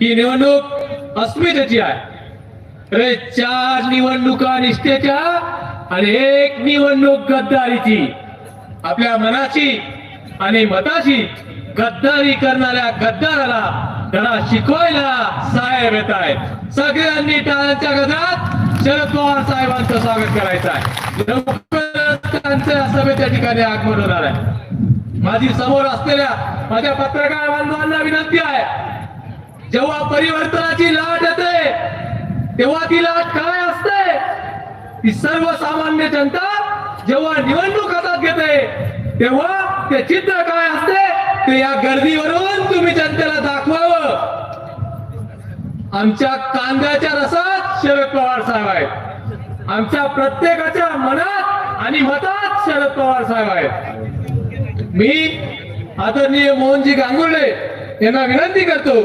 ही निवडणूक अस्मितेची आहे. अरे चार निवडणुका निष्ठेच्या आणि एक निवडणूक गद्दारीची. आपल्या मनाची आणि मताची गद्दारी करणाऱ्या गद्दाराला धडा शिकवायला साहेब येत आहेत. सगळ्यांनी टाळ्यांच्या गजरात शरद पवार साहेबांचं स्वागत करायचं आहे. लवकरच त्यांच्या सभेच्या ठिकाणी आगमन होणार आहे. माझी समोर असलेल्या माझ्या पत्रकार बांधवांना विनंती आहे. परिवर्तनाची लाट येते. तेव्हा ती लाट काय असते? ती सर्वसामान्य जनता जेव्हा निवडणूक हातात घेते तेव्हा ते चित्र काय असते? ते या गर्दीवरून तुम्ही जनतेला दाखवावं. आमच्या कांद्याच्या रसात शरद पवार साहेब आहेत. आमच्या प्रत्येकाच्या मनात आणि मतात शरद पवार साहेब आहेत. मी आदरणीय मोहनजी गांगुर्डे यांना विनंती करतो.